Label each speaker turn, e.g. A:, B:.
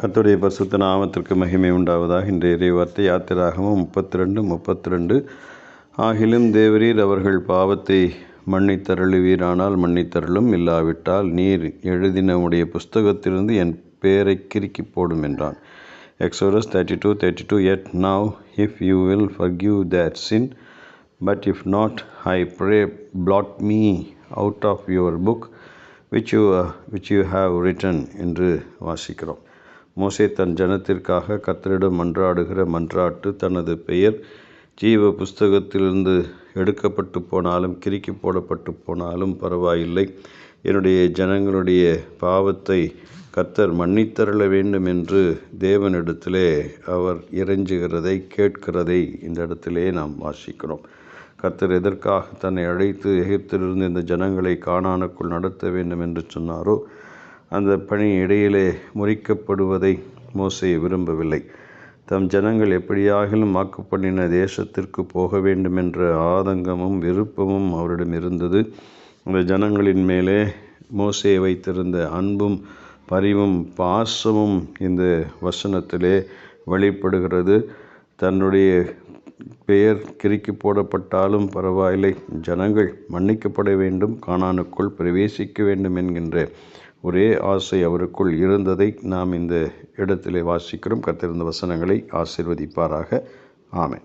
A: கத்துடைய பரிசுத்த நாமத்திற்கு மகிமை உண்டாவதாக இன்றைய இறைவார்த்தை யாத்திராகமும் முப்பத்தி ரெண்டு முப்பத்தி ரெண்டு ஆகிலும் தேவரீர் அவர்கள் பாவத்தை மன்னித்தருளுவீரானால் மன்னித்தருளும். இல்லாவிட்டால் நீர் எழுதின உடைய புஸ்தகத்திலிருந்து என் பெயரை கிறுக்கி போடும் என்றான். Exodus thirty two thirty two yet now if you will forgive that sin but if not I pray blot me out of your book which you which you have written என்று வாசிக்கிறோம். மோசே தன் ஜனத்திற்காக கத்தரிடம் மன்றாடுகிற மன்றாட்டு தனது பெயர் ஜீவ புஸ்தகத்திலிருந்து எடுக்கப்பட்டு போனாலும் கிறுக்கி போடப்பட்டு போனாலும் பரவாயில்லை. என்னுடைய ஜனங்களுடைய பாவத்தை கர்த்தர் மன்னித்தருள வேண்டும் என்று தேவனிடத்திலே அவர் இறைஞ்சுகிறதை கேட்கிறதை இந்த இடத்திலே நாம் வாசிக்கிறோம். கர்த்தர் எதற்காக தன்னை அழைத்து எகிப்திலிருந்து இந்த ஜனங்களை காணானுக்குள் நடத்த வேண்டும் என்று சொன்னாரோ அந்த பணி இடையிலே முறிக்கப்படுவதை மோசே விரும்பவில்லை. தம் ஜனங்கள் எப்படியாகிலும் வாக்கு பண்ணின தேசத்திற்கு போக வேண்டும் என்ற ஆதங்கமும் விருப்பமும் அவரிடம் இருந்தது. அந்த ஜனங்களின் மேலே மோசே வைத்திருந்த அன்பும் பரிவும் பாசமும் இந்த வசனத்திலே வெளிப்படுகிறது தன்னுடைய பெயர் கிறுக்கி போடப்பட்டாலும் பரவாயில்லை. ஜனங்கள் மன்னிக்கப்பட வேண்டும் காணானுக்குள் பிரவேசிக்க வேண்டும் என்கின்ற ஒரே ஆசை அவருக்குள் இருந்ததை நாம் இந்த இடத்திலே வாசிக்கிறோம். கத்திருந்த வசனங்களை ஆசிர்வதிப்பாராக. ஆமை